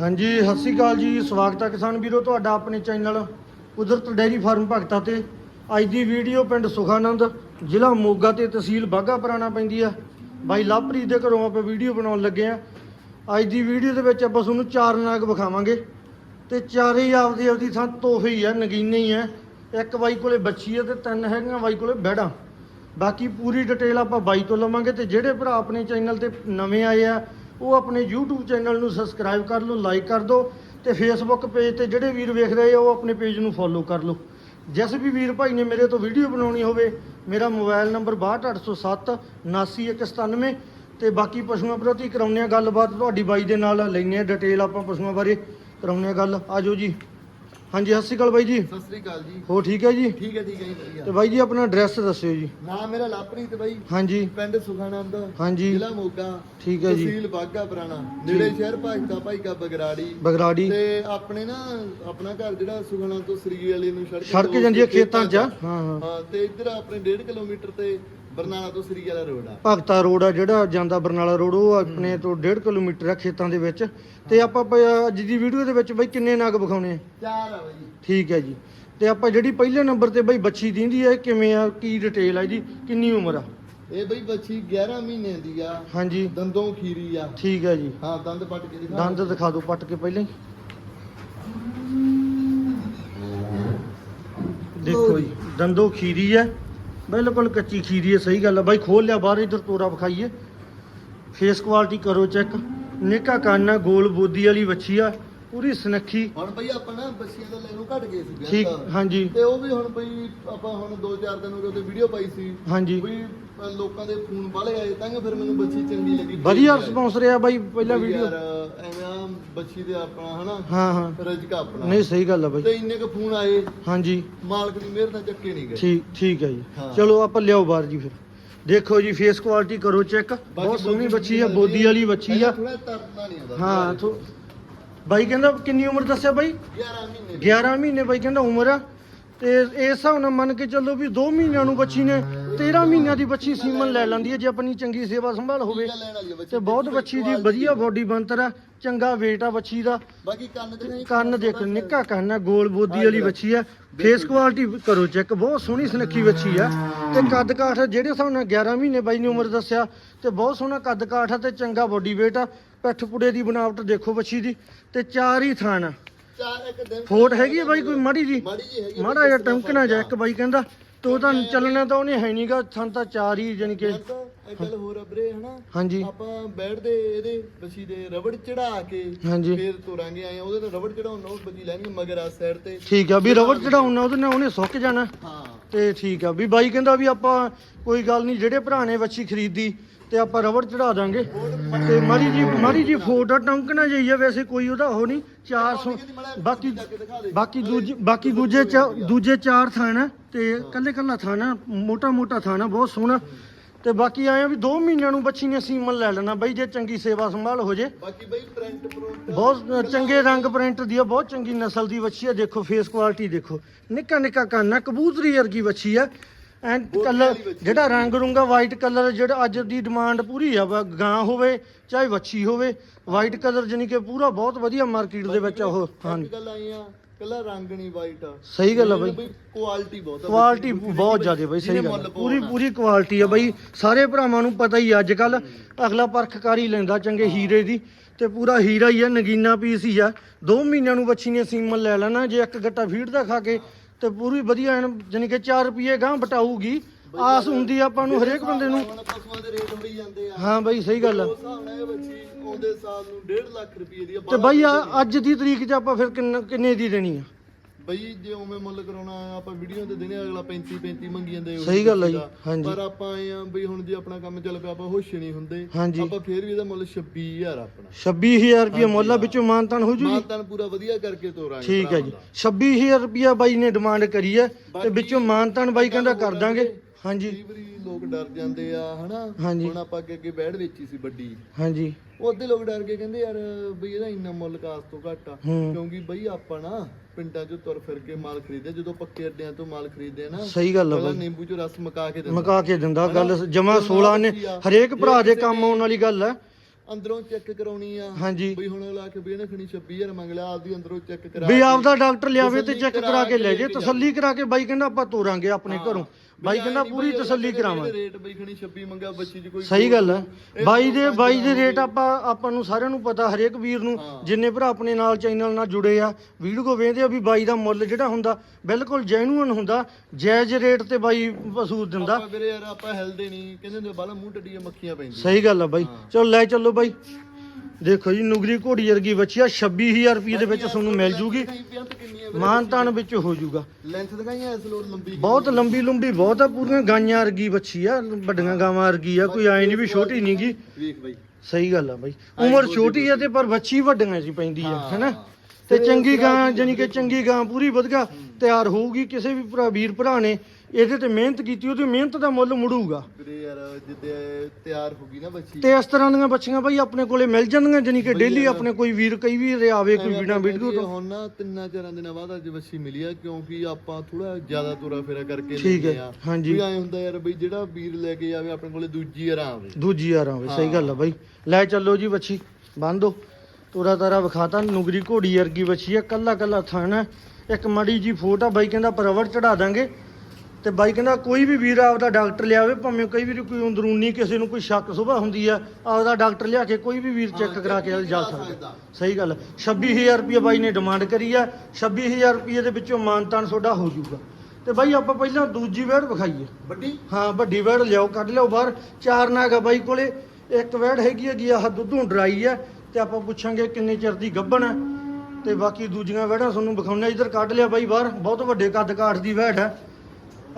ਹਾਂਜੀ, ਸਤਿ ਸ਼੍ਰੀ ਅਕਾਲ ਜੀ। ਸਵਾਗਤ ਹੈ ਕਿਸਾਨ ਵੀਰੋ ਤੁਹਾਡਾ ਆਪਣੇ ਚੈਨਲ ਕੁਦਰਤ ਡੈਰੀ ਫਾਰਮ ਭਗਤਾ ਤੇ। ਅੱਜ ਦੀ ਵੀਡੀਓ ਪਿੰਡ ਸੁਖਾਨੰਦ, ਜ਼ਿਲ੍ਹਾ ਮੋਗਾ ਤੇ ਤਹਿਸੀਲ ਬਾਘਾ ਪੁਰਾਣਾ ਪੈਂਦੀ ਆ ਬਾਈ ਲਵਪ੍ਰੀਤ ਦੇ ਘਰੋਂ ਆਪਾਂ ਵੀਡੀਓ ਬਣਾਉਣ ਲੱਗੇ ਆ ਅੱਜ ਦੀ ਵੀਡੀਓ ਦੇ ਵਿੱਚ ਆਪਾਂ ਤੁਹਾਨੂੰ ਚਾਰ ਨਾਗ ਵਿਖਾਵਾਂਗੇ ਤੇ ਚਾਰੇ ਹੀ ਆਪਦੀ ਆਪਦੀ ਥਾਂ ਤੋਹਫੇ ਹੀ ਆ ਨਗੀਨੇ ਹੀ ਆ ਇੱਕ ਬਾਈ ਕੋਲੇ ਬੱਚੀ ਆ ਤੇ ਤਿੰਨ ਹੈਗੀਆਂ ਬਾਈ ਕੋਲੇ ਬੈੜਾਂ। ਬਾਕੀ ਪੂਰੀ ਡਿਟੇਲ ਆਪਾਂ ਬਾਈ ਤੋਂ ਲਵਾਂਗੇ ਤੇ ਜਿਹੜੇ ਭਰਾ ਆਪਣੇ ਚੈਨਲ ਤੇ ਨਵੇਂ ਆਏ ਆ ਉਹ ਆਪਣੇ YouTube ਚੈਨਲ ਨੂੰ ਸਬਸਕ੍ਰਾਈਬ ਕਰ ਲਓ ਲਾਈਕ ਕਰ ਦਿਓ ਤੇ Facebook ਪੇਜ ਤੇ ਜਿਹੜੇ ਵੀਰ ਵੇਖ ਰਹੇ ਆ, ਉਹ ਆਪਣੇ ਪੇਜ ਨੂੰ ਫੋਲੋ ਕਰ ਲਓ। ਜਿਸ ਵੀ ਵੀਰ ਭਾਈ ਨੇ ਮੇਰੇ ਤੋਂ ਵੀਡੀਓ ਬਣਾਉਣੀ ਹੋਵੇ, ਮੇਰਾ ਮੋਬਾਈਲ ਨੰਬਰ 62807 79197 ਤੇ ਬਾਕੀ ਪਸ਼ੂਆਂ ਪ੍ਰਤੀ ਕਰਾਉਂਦੇ ਆ ਗੱਲਬਾਤ, ਤੁਹਾਡੀ ਬਾਈ ਦੇ ਨਾਲ ਲੈਣੇ ਆ ਡਿਟੇਲ ਆਪਾਂ ਪਸ਼ੂਆਂ ਬਾਰੇ, ਕਰਾਉਂਦੇ ਆ ਗੱਲ। ਆਜੋ ਜੀ। ਹਾਂਜੀ ਸਤਿ ਸ਼੍ਰੀ ਅਕਾਲ ਬਾਈ ਜੀ। ਸਤਿ ਸ੍ਰੀ ਅਕਾਲ ਜੀ। ਹੋ ਠੀਕ ਹੈ ਜੀ? ਠੀਕ ਹੈ ਠੀਕ ਹੈ ਜੀ ਤੇ ਵਧੀਆ ਬਾਈ ਜੀ ਆਪਣਾ ਐਡਰੈਸ ਦੱਸਿਓ ਜੀ। ਨਾਮ ਮੇਰਾ ਲਾਪਰੀਤ ਬਾਈ। ਹਾਂਜੀ। ਪਿੰਡ ਸੁਖਾਨੰਦ ਹਾਂਜੀ। ਜ਼ਿਲ੍ਹਾ ਮੋਗਾ। ਠੀਕ ਹੈ ਜੀ। ਤਹਿਸੀਲ ਬਾਗਾ ਪੁਰਾਣਾ। ਨੇੜੇ ਸ਼ਹਿਰ ਭਾਜਤਾ ਭਾਈ ਕਾ ਬਗਰਾੜੀ। ਬਗਰਾੜੀ। ਤੇ ਆਪਣੇ ਨਾ ਆਪਣਾ ਘਰ ਜਿਹੜਾ ਸੁਖਾਨੰਦ ਤੋਂ ਸ੍ਰੀ ਵਾਲੇ ਨੂੰ ਸੜਕ ਸੜਕ ਜਾਂਦੀ ਹੈ ਖੇਤਾਂ 'ਚ। ਹਾਂ ਹਾਂ। ਤੇ ਇੱਧਰ ਆਪਣੇ 1.5 ਕਿਲੋਮੀਟਰ ਤੇ ਬਰਨਾਲਾ ਤੋਂ ਸ੍ਰੀ ਵਾਲਾ ਰੋਡ ਆ। ਭਗਤਾ ਰੋਡ ਆ ਜਿਹੜਾ ਜਾਂਦਾ ਬਰਨਾਲਾ ਰੋਡ ਉਹ ਆਪਣੇ ਤੋਂ 1.5 ਕਿਲੋਮੀਟਰ ਆ ਖੇਤਾਂ ਦੇ ਵਿੱਚ। ਤੇ ਆਪਾਂ ਪ- ਅੱਜ ਦੀ ਵੀਡੀਓ ਦੇ ਵਿੱਚ ਬਈ ਕਿੰਨੇ ਨਗ ਵਿਖਾਉਣੇ ਆ? ਚਾਰ ਆ ਬਾਈ। ਠੀਕ ਹੈ ਜੀ। ਤੇ ਆਪਾਂ ਜਿਹੜੀ ਪਹਿਲੇ ਨੰਬਰ ਤੇ ਬਈ ਬੱਚੀ ਦਿੰਦੀ ਆ ਇਹ ਕਿਵੇਂ ਆ? ਕੀ ਡਿਟੇਲ ਆ ਇਹਦੀ ਕਿੰਨੀ ਉਮਰ ਆ? ਇਹ ਬਈ ਬੱਚੀ 11 ਮਹੀਨੇ ਦੀ ਆ। ਹਾਂਜੀ। ਦੰਦੋਂ ਖੀਰੀ ਆ। ਠੀਕ ਹੈ ਜੀ। ਹਾਂ ਦੰਦ ਪੱਟ ਕੇ ਦਿਖਾ। ਦੰਦ ਦਿਖਾ ਦਿਓ ਪੱਟ ਕੇ ਪਹਿਲਾਂ ਹੀ। ਦੇਖੋ ਜੀ ਦੰਦੋ ਖੀਰੀ ਹੈ ਬਿਲਕੁਲ ਕੱਚੀ ਖੀਰੀ ਹੈ, ਸਹੀ ਗੱਲ ਹੈ। ਬਾਈ, ਖੋਲ ਲਿਆ, ਬਾਹਰ ਇਧਰ ਤੋਰਾ ਵਿਖਾਈਏ। ਫੇਸ ਕੁਆਲਿਟੀ ਕਰੋ ਚੈੱਕ ਨਿੱਕਾ ਕੰਨ, ਗੋਲ ਬੋਦੀ ਵਾਲੀ ਵੱਛੀ ਆ। ਪੂਰੀ ਸੁਨੱਖੀ। ਹੁਣ ਬਈ ਆਪਾਂ ਨਾ ਬੱਚੀਆਂ ਦਾ ਲੈਣੋਂ ਘਟ ਗਏ ਸੀ ਵਿਆਹ ਠੀਕ। ਹਾਂਜੀ। ਤੇ ਉਹ ਵੀ ਹੁਣ ਬਈ ਆਪਾਂ ਹੁਣ 2-4 ਦਿਨ ਹੋ ਗਏ ਉਹਦੇ ਵੀਡੀਓ ਪਾਈ ਸੀ। ਹਾਂਜੀ। ਬਈ ਅ, ਲੋਕਾਂ ਦੇ ਫੋਨ ਵਾਲੇ ਆਏ ਤਾਂ ਫਿਰ ਮੈਨੂੰ ਬੱਚੀ ਚੰਗੀ ਲੱਗੀ। ਵਧੀਆ ਰਿਸਪੌਂਸ ਰਿਹਾ ਬਾਈ ਪਹਿਲਾ ਵੀਡੀਓ ਯਾਰ ਐਵੇਂ ਆ ਬੱਚੀ ਦੇ ਆਪਣਾ ਹਨਾ? ਹਾਂ ਹਾਂ। ਰਜਕਾ ਆਪਣਾ। ਨਹੀਂ ਸਹੀ ਗੱਲ ਆ ਬਾਈ। ਤੇ ਇੰਨੇ ਕ ਫੋਨ ਆਏ। ਹਾਂਜੀ। ਮਾਲਕ ਦੀ ਮਿਹਰ ਨਾਲ ਚੱਕੇ ਨਹੀਂ ਗਏ। ਠੀਕ ਠੀਕ ਹੈ ਜੀ। ਹਾਂ। ਚਲੋ ਆਪਾਂ ਲਿਆਓ ਬਾਹਰ ਜੀ ਫਿਰ। ਦੇਖੋ ਜੀ ਫੇਸ ਕੁਆਲਿਟੀ ਕਰੋ ਚੈੱਕ ਬਹੁਤ ਸੋਹਣੀ ਬੱਚੀ ਆ ਬੋਦੀ ਵਾਲੀ ਬੱਚੀ ਆ। ਥੋੜਾ ਤਰਨਾ ਨਹੀਂ ਆਉਂਦਾ। ਹਾਂ ਥੋ- ਬਾਈ ਕਹਿੰਦਾ ਕਿੰਨੀ ਉਮਰ ਦੱਸਿਆ ਬਾਈ? 11 ਮਹੀਨੇ ਦੀ। 11 ਮਹੀਨੇ ਬਾਈ ਕਹਿੰਦਾ ਉਮਰ ਆ। ਤੇ ਇਸ ਹਿਸਾਬ ਨਾਲ ਮੰਨ ਕੇ ਚੱਲੋ ਵੀ 2 ਮਹੀਨਿਆਂ ਨੂੰ ਬੱਚੀ ਨੇ 13 ਮਹੀਨਿਆਂ ਦੀ ਬੱਚੀ ਸੀਮਨ ਲੈ ਲੈਂਦੀ ਹੈ ਜੇ ਆਪਣੀ ਚੰਗੀ ਸੇਵਾ ਸੰਭਾਲ ਹੋਵੇ। ਤੇ ਬਹੁਤ ਬੱਚੀ ਦੀ ਵਧੀਆ ਬੋਡੀ ਬਣਤਰ ਆ ਚੰਗਾ weight ਆ ਬੱਚੀ ਦਾ। ਬਾਕੀ ਕੰਨ ਦੇ ਨਹੀਂ ਕੰਨ ਦੇਖ ਨਿੱਕਾ ਕੰਨ ਆ ਗੋਲ ਬੋਦੀ ਵਾਲੀ ਬੱਚੀ ਆ। ਫੇਸ ਕੁਆਲਿਟੀ ਕਰੋ ਚੈੱਕ ਬਹੁਤ ਸੋਹਣੀ ਸੁਨੱਖੀ ਬੱਚੀ ਆ। ਤੇ ਕੱਦ ਕਾਠ ਜਿਹੜੇ ਹਿਸਾਬ ਨਾਲ 11 ਮਹੀਨੇ ਬਾਈ ਨੇ ਉਮਰ ਦੱਸਿਆ ਤੇ ਬਹੁਤ ਸੋਹਣਾ ਕੱਦ ਕਾਠ ਆ ਤੇ ਚੰਗਾ ਬੋਡੀ weight ਆ। ਪਿੱਠ ਪੁੜੇ ਦੀ ਬਣਾਵਟ ਦੇਖੋ ਬੱਚੀ ਦੀ ਤੇ ਚਾਰ ਹੀ ਥਾਣ ਆ ਚਾਰ ਇੱਕ ਦਿਨ ਫੋਟ ਹੈਗੀ ਆ ਬਾਈ ਕੋਈ ਮਾੜੀ ਜੀ? ਮਾੜੀ ਜੀ ਹੈਗੀ ਆ, ਮਾੜਾ ਜਿਹਾ ਟੰਕਣਾ ਜਾ ਇੱਕ ਬਾਈ ਕਹਿੰਦਾ ਤੋ ਤਾਂ ਚੱਲਣਾ ਤਾਂ ਉਹਨੇ ਹੈ ਨਹੀਂਗਾ ਥਾਂ ਤਾਂ ਚਾਰ ਹੀ ਜਾਨੀ ਕਿ ਤਾਂ ਇੱਕ ਗੱਲ ਹੋਰ ਵੀਰੇ ਹਨਾ ਹਾਂਜੀ। ਆਪਾਂ ਬੈਠਦੇ ਇਹਦੇ ਬੱਚੀ ਦੇ ਰਬੜ ਚੜਾ ਕੇ ਹਾਂਜੀ। ਫੇਰ ਤੁਰਾਂਗੇ ਆਏ ਆ। ਉਹਦੇ ਤੇ ਰਬੜ ਚੜਾਉਣਾ ਉਹ ਬੱਚੀ ਲੈਣੀ ਮਗਰ ਆ ਸਾਈਡ ਤੇ। ਠੀਕ ਆ ਵੀ ਰਬੜ ਚੜਾਉਣਾ ਉਹਦੇ ਨਾਲ ਉਹਨੇ ਸੁੱਕ ਜਾਣਾ। ਹਾਂ। ਤੇ ਠੀਕ ਆ ਵੀ ਬਾਈ ਕਹਿੰਦਾ ਵੀ ਆਪਾਂ ਕੋਈ ਗੱਲ ਨਹੀਂ ਜਿਹੜੇ ਭਰਾ ਨੇ ਵੱਛੀ ਖਰੀਦੀ ਤੇ ਆਪਾਂ ਰਬੜ ਚੜਾ ਦਾਂਗੇ। ਤੇ ਮਾਰੀ ਜੀ ਮਾਰੀ ਜੀ ਫੋਟੋ ਟੰਕਣਾ ਜਾਈ ਆ ਵੈਸੇ ਕੋਈ ਉਹਦਾ ਉਹ ਨਹੀਂ। 400 ਬਾਕੀ ਬਾਕੀ ਦੂਜੇ ਬਾਕੀ ਦੂਜੇ ਦੂਜੇ ਚਾਰ ਥਾਣ ਆ ਤੇ ਕੱਲੇ ਕੱਲਾ ਥਾਣ ਆ ਮੋਟਾ ਮੋਟਾ ਥਾਣ ਆ ਬਹੁਤ ਸੋਹਣਾ। ਤੇ ਬਾਕੀ ਆਏ ਆ ਵੀ 2 ਮਹੀਨਿਆਂ ਨੂੰ ਬੱਚੀ ਨੇ ਸੀਮਨ ਲੈ ਲੈਣਾ ਬਾਈ ਜੇ ਚੰਗੀ ਸੇਵਾ ਸੰਭਾਲ ਹੋ ਜੇ। ਬਾਕੀ ਬਈ ਪ੍ਰਿੰਟ ਪ੍ਰੁੰਟ ਬਹੁਤ ਚੰਗੇ ਰੰਗ ਪ੍ਰਿੰਟ ਦੀ ਆ ਬਹੁਤ ਚੰਗੀ ਨਸਲ ਦੀ ਵੱਛੀ ਆ। ਦੇਖੋ ਫੇਸ ਕੁਆਲਿਟੀ ਦੇਖੋ। ਨਿੱਕਾ ਨਿੱਕਾ ਕੰਨ ਕਬੂਤਰੀ ਵਰਗੀ ਵੱਛੀ ਆ। ਐਂਡ ਕਲਰ ਜਿਹੜਾ ਰੰਗ ਰੁੰਗਾ ਵਾਈਟ ਕਲਰ ਜਿਹੜਾ ਅੱਜ ਦੀ ਡਿਮਾਂਡ ਪੂਰੀ ਆ ਵਾ ਗਾਂ ਹੋਵੇ ਚਾਹੇ ਵੱਛੀ ਹੋਵੇ ਵਾਈਟ ਕਲਰ ਜਾਨੀ ਕਿ ਪੂਰਾ ਬਹੁਤ ਵਧੀਆ ਮਾਰਕੀਟ ਦੇ ਵਿੱਚ ਉਹ ਹਾਂ ਇੱਕ ਗੱਲ ਆਈ ਆ ਕੱਲਾ ਰੰਗ ਨਹੀਂ ਵਾਈਟ ਸਹੀ ਗੱਲ ਆ ਬਾਈ। ਕੁਆਲਿਟੀ ਬਹੁਤ ਆ ਕੁਆਲਿਟੀ ਬਹੁਤ ਜ਼ਿਆਦਾ ਬਾਈ ਸਹੀ ਜਿਹਨੇ ਗੱਲ ਆ। ਮੁੱਲ ਪੂਰੀ ਪਾਉਣਾ। ਪੂਰੀ ਕੁਆਲਿਟੀ ਆ ਬਾਈ। ਸਾਰੇ ਭਰਾਵਾਂ ਨੂੰ ਪਤਾ ਹੀ ਅੱਜ ਕੱਲ ਅਗਲਾ ਪਰਖਕਾਰੀ ਲੈਂਦਾ ਚੰਗੇ ਹੀਰੇ ਦੀ ਤੇ ਪੂਰਾ ਹੀਰਾ ਹੀ ਆ ਨਗੀਨਾ ਪੀਸ ਹੀ ਆ। 2 ਮਹੀਨਿਆਂ ਨੂੰ ਬੱਚੀ ਨੇ ਸੀਮਨ ਲੈ ਲੈਣਾ ਜੇ ਇੱਕ ਗੱਟਾ ਫੀਡ ਦਾ ਖਾ ਕੇ ਤੇ ਪੂਰੀ ਵਧੀਆ ਐਨ ਜਾਨੀ ਕਿ 4 ਰੁਪਏ ਗਾਂ ਬਟਾਊਗੀ ਆਸ ਹੁੰਦੀ ਆ ਆਪਾਂ ਨੂੰ ਹਰੇਕ ਬੰਦੇ ਨੂੰ। ਹੁਣ ਪਸ਼ੂਆਂ ਦੇ ਰੇਟ ਹੋਈ ਜਾਂਦੇ ਆ। ਹਾਂ ਬਾਈ ਸਹੀ ਗੱਲ ਆ। ਉਸ ਹਿਸਾਬ ਨਾਲ ਇਹ ਬੱਚੀ ਆਉਂਦੇ ਸਾਲ ਨੂੰ 1.5 ਲੱਖ ਰੁਪਏ ਦੀ ਆ ਤੇ ਬਾਈ ਆ- ਅੱਜ ਦੀ ਤਰੀਕ 'ਚ ਆਪਾਂ ਫਿਰ ਕਿੰਨ- ਕਿੰਨੇ ਦੀ ਦੇਣੀ ਆ? ਬਈ ਜੇ ਉਵੇਂ ਮੁੱਲ ਕਰਾਉਣਾ ਆ, ਆਪਾਂ ਵੀਡੀਓ ਤੇ ਦਿਨੇ ਅਗਲਾ 35 35 ਮੰਗੀ ਜਾਂਦੇ ਉਹੀ ਸਹੀ ਗੱਲ ਆ ਜੀ। ਹਾਂਜੀ। ਪਰ ਆਪਾਂ ਆਏ ਆ ਬਈ ਹੁਣ ਜੇ ਆਪਣਾ ਕੰਮ ਚੱਲ ਪਿਆ ਆਪਾਂ ਹੋਸ਼ ਨਹੀਂ ਹੁੰਦੇ। ਹਾਂਜੀ। ਆਪਾਂ ਫੇਰ ਵੀ ਇਹਦਾ ਮੁੱਲ 26000 ਆਪਣਾ। 26000 ਰੁਪਏ ਮੁੱਲ ਆ ਵਿੱਚੋਂ ਮਾਨਤਾਨ ਹੋ ਜੂਗੀ। ਮਾਨਤਾਨ ਪੂਰਾ ਵਧੀਆ ਕਰਕੇ ਤੋਰਾਂਗੇ ਠੀਕ ਹੈ ਜੀ। 26000 ਰੁਪਿਆ ਬਾਈ ਨੇ ਡਿਮਾਂਡ ਕਰੀ ਹੈ ਤੇ ਵਿੱਚੋਂ ਮਾਨਤਾਨ ਬਾਈ ਕਹਿੰਦਾ ਕਰ ਦਾਂਗੇ। ਹਾਂਜੀ। ਕਈ ਵਾਰੀ ਲੋਕ ਡਰ ਜਾਂਦੇ ਆ ਹਨਾ? ਹਾਂਜੀ। ਹੁਣ ਆਪਾਂ ਅੱਗੇ ਅੱਗੇ ਬੈੜ ਵੇਚੀ ਸੀ ਵੱਡੀ। ਹਾਂਜੀ। ਉਹ ਅੱਧੇ ਲੋਕ ਡਰ ਕੇ ਕਹਿੰਦੇ ਯਾਰ ਬਈ ਇਹਦਾ ਇੰਨਾ ਮੁੱਲ ਕਾਸ ਤੋਂ ਘੱਟ ਆ। ਹੂੰ। ਕਿਉਂਕਿ ਬਈ ਆਪਾਂ ਨਾ ਪਿੰਡਾਂ 'ਚੋਂ ਤੁਰ ਫਿਰ ਕੇ ਮਾਲ ਖਰੀਦਦੇ ਜਦੋਂ ਪੱਕੇ ਅੱਡਿਆਂ ਤੋਂ ਮਾਲ ਖਰੀਦਦੇ ਆ ਨਾ ਸਹੀ ਗੱਲ ਆ ਪਹਿਲਾਂ ਬਾਈ। ਨਿੰਬੂ 'ਚ ਰਸ ਮਕਾ ਕੇ ਦਿੰਦਾ। ਮਕਾ ਕੇ ਦਿੰਦਾ ਗੱਲ ਜਮਾ 16 ਨੇ ਹਰੇਕ ਭਰਾ ਦੇ ਕੰਮ ਆਉਣ ਵਾਲੀ ਗੱਲ ਹੈ ਅੰਦਰੋਂ ਚੈੱਕ ਕਰਾਉਣੀ ਆ ਹਾਂਜੀ। ਬਈ ਹੁਣ ਲਾ ਕੇ ਵੀ ਇਹਨੇ ਖਣੀ 26000 ਮੰਗ ਲਿਆ ਆਪਦੀ ਅੰਦਰੋਂ ਚੈੱਕ ਕਰਾ ਵੀ ਆਪਦਾ ਡਾਕਟਰ ਲਿਆਵੇ ਤੇ ਚੈੱਕ ਕਰਾ ਕੇ ਲੈ ਜੇ ਤਸੱਲੀ ਕਰਾ ਕੇ ਬਾਈ ਕਹਿੰਦਾ ਆਪਾਂ ਤੋਰਾਂਗੇ ਆਪਣੇ ਘਰੋਂ। ਬਾਈ ਕਹਿੰਦਾ ਪੂਰੀ ਤਸੱਲੀ ਕਰਾਵਾਂਗੇ ਰੇਟ ਬਈ ਖਣੀ 26 ਮੰਗਿਆ ਬੱਚੀ ਚ ਕੋਈ ਸਹੀ ਗੱਲ ਹੈ। ਬਾਈ ਦੇ ਬਾਈ ਦੇ ਰੇਟ ਆਪਾਂ ਆਪਾਂ ਨੂੰ ਸਾਰਿਆਂ ਨੂੰ ਪਤਾ ਹਰੇਕ ਵੀਰ ਨੂੰ। ਜਿੰਨੇ ਭਰਾ ਆਪਣੇ ਨਾਲ ਚੈਨਲ ਨਾਲ ਜੁੜੇ ਆ ਵੀਡੀਓ ਵੇਖਦੇ ਆ ਵੀ ਬਾਈ ਦਾ ਮੁੱਲ ਜਿਹੜਾ ਹੁੰਦਾ ਬਿਲਕੁਲ ਜੈਨੂਅਨ ਹੁੰਦਾ ਜਾਇਜ਼ ਰੇਟ ਤੇ ਬਾਈ ਵਸੂਲ ਦਿੰਦਾ। ਆਪਾਂ ਵੀਰੇ ਯਾਰ ਆਪਾਂ ਹਿਲਦੇ ਨਹੀਂ। ਕਹਿੰਦੇ ਨੇ ਬਾਲਾ ਮੂੰਹ ਟੱਡੀਆਂ ਮੱਖੀਆਂ ਪੈਂਦੀਆਂ। ਸਹੀ ਗੱਲ ਆ ਬਾਈ। ਚਲੋ ਲੈ ਚੱਲੋ ਬਾਈ। ਦੇਖੋ ਜੀ ਨੁਗਰੀ ਘੋੜੀ ਵਰਗੀ ਬੱਚੀ ਆ 26000 ਰੁਪਏ ਦੇ ਵਿੱਚ ਤੁਹਾਨੂੰ ਮਿਲ ਜੂਗੀ। ਮਾਨਤਾਨ ਵਿੱਚ ਹੋ ਜੂਗਾ। ਲੈਂਥ ਦਿਖਾਈਆਂ ਇਸ ਲੋਡ ਲੰਬੀ। ਬਹੁਤ ਲੰਬੀ ਲੰਬੀ ਬਹੁਤ ਆ ਪੂਰੀਆਂ ਗਾਈਆਂ ਵਰਗੀ ਬੱਚੀ ਆ ਵੱਡੀਆਂ ਗਾਵਾਂ ਵਰਗੀ ਆ ਕੋਈ ਐ ਨਹੀਂ ਵੀ ਛੋਟੀ ਵੇਖ ਬਈ। ਸਹੀ ਗੱਲ ਆ ਬਾਈ। ਉਮਰ ਛੋਟੀ ਆ ਤੇ ਪਰ ਬੱਚੀ ਵੱਡੀਆਂ ਸੀ ਪੈਂਦੀ ਆ। ਹੈਨਾ? ਤੇ ਚੰਗੀ ਗਾਂ ਜਾਨੀ ਕਿ ਚੰਗੀ ਗਾਂ ਪੂਰੀ ਵਧੀਆ ਤਿਆਰ ਹੋਊਗੀ ਕਿਸੇ ਵੀ ਭਰਾ ਵੀਰ ਭਰਾ ਨੇ ਇਹਦੇ ਤੇ ਮਿਹਨਤ ਕੀਤੀ ਉਹਦੀ ਮਿਹਨਤ ਦਾ ਮੁੱਲ ਮੁੜੂਗਾ। ਵੀਰੇ ਯਾਰ ਜਿੱਦੇ ਤਿਆਰ ਹੋ ਗਈ ਨਾ ਬੱਚੀ। ਤੇ ਇਸ ਤਰ੍ਹਾਂ ਦੀਆਂ ਬੱਚੀਆਂ ਬਾਈ ਆਪਣੇ ਕੋਲੇ ਮਿਲ ਜਾਂਦੀਆਂ ਜਾਨੀ ਕਿ ਡੇਲੀ ਆਪਣੇ ਕੋਈ ਵੀਰ ਕਈ ਵੀ ਆਵੇ ਕੋਈ ਬਿਨਾ ਵੀਡੀਓ ਤੋਂ ਹੁਣ ਨਾ ਤਿੰਨਾਂ ਚਾਰਾਂ ਦਿਨਾਂ ਬਾਅਦ ਅੱਜ ਬੱਚੀ ਮਿਲੀ ਆ ਕਿਉਂਕਿ ਆਪਾਂ ਥੋੜਾ ਜ਼ਿਆਦਾ ਤੁਰਾ ਫੇਰਾ ਕਰਕੇ ਠੀਕ ਹੈ। ਹਾਂਜੀ। ਵੀ ਐ ਹੁੰਦਾ ਯਾਰ ਬਈ ਜਿਹੜਾ ਵੀਰ ਲੈ ਕੇ ਜਾਵੇ ਆਪਣੇ ਕੋਲੇ ਦੂਜੀ ਆਰਾਮ ਆਵੇ ਦੂਜੀ ਯਾਰ ਆਵੇ ਸਹੀ ਗੱਲ ਆ ਬਾਈ। ਲੈ ਚੱਲੋ ਜੀ ਬੱਚੀ ਬੰਨ ਦੋ ਤੋਰਾ ਤਾਰਾ ਵਿਖਾਤਾ ਨੁਗਰੀ ਘੋੜੀ ਵਰਗੀ ਬੱਚੀ ਆ ਕੱਲਾ ਕੱਲਾ ਥਾਣਾ ਇੱਕ ਮੜੀ ਜੀ ਫੋਟੋ ਬਾਈ ਕਹਿੰਦਾ ਪਰਵਰ ਚੜਾ ਦਾਂਗੇ। ਤੇ ਬਾਈ ਕਹਿੰਦਾ ਕੋਈ ਵੀ ਵੀਰ ਆਪਦਾ ਡਾਕਟਰ ਲਿਆਵੇ ਭਾਵੇਂ ਕਈ ਵਾਰੀ ਕੋਈ ਅੰਦਰੂਨੀ ਕਿਸੇ ਨੂੰ ਕੋਈ ਸ਼ੱਕ ਸੁਭਾ ਹੁੰਦੀ ਆ ਆਪਦਾ ਡਾਕਟਰ ਲਿਆ ਕੇ ਕੋਈ ਵੀ ਵੀਰ ਚੈੱਕ ਕਰਾ ਕੇ ਜਾ ਸਕਦਾ। ਸਹੀ ਗੱਲ 26000 ਰੁਪਏ ਬਾਈ ਨੇ ਡਿਮਾਂਡ ਕਰੀ ਆ 26000 ਰੁਪਏ ਦੇ ਵਿੱਚੋਂ ਮਾਨਤਾਨ ਤੁਹਾਡਾ ਹੋ ਜਾਊਗਾ। ਤੇ ਬਾਈ ਆਪਾਂ ਪਹਿਲਾਂ ਦੂਜੀ ਵੇੜ ਵਿਖਾਈਏ। ਵੱਡੀ? ਹਾਂ ਵੱਡੀ ਵੈੜ ਲਿਆਓ ਕੱਢ ਲਿਆਓ ਬਾਹਰ। ਚਾਰ ਨਾਗ ਬਾਈ ਕੋਲੇ ਇੱਕ ਵੈੜ ਹੈਗੀ ਹੈਗੀ ਆਹ ਦੁੱਧੋਂ ਡਰਾਈ ਆ ਤੇ ਆਪਾਂ ਪੁੱਛਾਂਗੇ ਕਿੰਨੇ ਚਿਰ ਦੀ ਗੱਭਣ ਹੈ ਤੇ ਬਾਕੀ ਦੂਜੀਆਂ ਵੈੜਾਂ ਤੁਹਾਨੂੰ ਵਿਖਾਉਣੇ ਇੱਧਰ ਕੱਢ ਲਿਆ ਬਾਈ ਬਾਹਰ। ਬਹੁਤ ਵੱਡੇ ਕੱਦ ਕਾਠ ਦੀ ਵੈੜ ਹੈ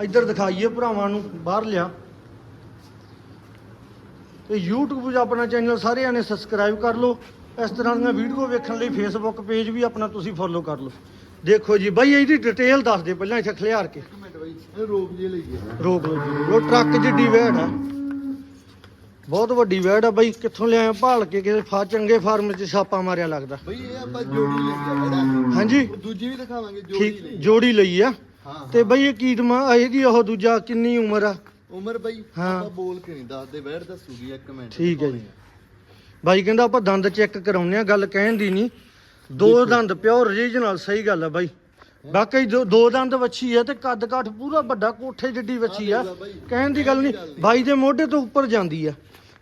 ਇੱਧਰ ਦਿਖਾਈਏ ਭਰਾਵਾਂ ਨੂੰ ਬਾਹਰ ਲਿਆ। ਤੇ YouTube 'ਤੇ ਆਪਣਾ ਚੈਨਲ ਸਾਰਿਆਂ ਨੇ ਸਬਸਕ੍ਰਾਈਬ ਕਰ ਲਓ। ਇਸ ਤਰ੍ਹਾਂ ਦੀਆਂ ਵੀਡੀਓ ਵੇਖਣ ਲਈ Facebook ਪੇਜ ਵੀ ਆਪਣਾ ਤੁਸੀਂ ਫੋਲੋ ਕਰ ਲਓ। ਦੇਖੋ ਜੀ ਬਾਈ ਇਹਦੀ ਡਿਟੇਲ ਦੱਸ ਦੇ ਪਹਿਲਾਂ ਇੱਥੇ ਖਲਿਆਰ ਕੇ। ਰੋਕ ਜੇ ਲਈਏ ਰੋਕ ਲਓ ਜੀ। ਉਹ ਟਰੱਕ ਜਿੱਡੀ ਵੈੜ ਆ। ਬਹੁਤ ਵੱਡੀ ਵੈੜ ਆ ਬਾਈ ਕਿੱਥੋਂ ਲਿਆਏ ਭਾਲ ਕੇ ਕਿਸੇ ਫਾ ਚੰਗੇ ਫਾਰਮ 'ਚ ਛਾਪਾ ਮਾਰਿਆ ਲੱਗਦਾ। ਬਈ ਇਹ ਆਪਾਂ ਜੋੜੀ ਲਈ ਆ ਹਾਂਜੀ। ਦੂਜੀ ਵੀ ਦਿਖਾਵਾਂਗੇ ਜੋੜੀ ਠੀਕ ਲਈ। ਜੋੜੀ ਲਈ ਆ। ਹਾਂ ਤੇ ਬਾਈ ਇਹ ਕੀਦਮਾ ਇਹਦੀ ਉਹ ਦੂਜਾ ਕਿੰਨੀ ਉਮਰ ਆ? ਉਮਰ ਬਈ ਹਾਂ। ਆਪਾਂ ਬੋਲ ਕੇ ਨਹੀਂ ਦੱਸਦੇ ਬੈਠ ਦੱਸੂਗੀ ਇੱਕ ਮਿੰਟ ਠੀਕ ਹੈ ਜੀ। ਬਾਈ ਕਹਿੰਦਾ ਆਪਾਂ ਦੰਦ ਚੈੱਕ ਕਰਾਉਨੇ ਆ ਗੱਲ ਕਹਿਣ ਦੀ ਨਹੀਂ। ਦੋ ਦੰਦ ਪਿਓਰ ਰੀਜਨਲ ਸਹੀ ਗੱਲ ਆ ਬਾਈ। ਬਾਕੀ ਜੋ ਦੋ ਦੰਦ ਵੱਛੀ ਆ ਤੇ ਕੱਦ ਕਾਠ ਪੂਰਾ ਵੱਡਾ ਕੋਠੇ ਜਿੱਡੀ ਵੱਛੀ ਆ। ਕਹਿਣ ਦੀ ਗੱਲ ਨਹੀਂ ਬਾਈ ਦੇ ਮੋਢੇ ਤੋਂ ਉੱਪਰ ਜਾਂਦੀ ਆ।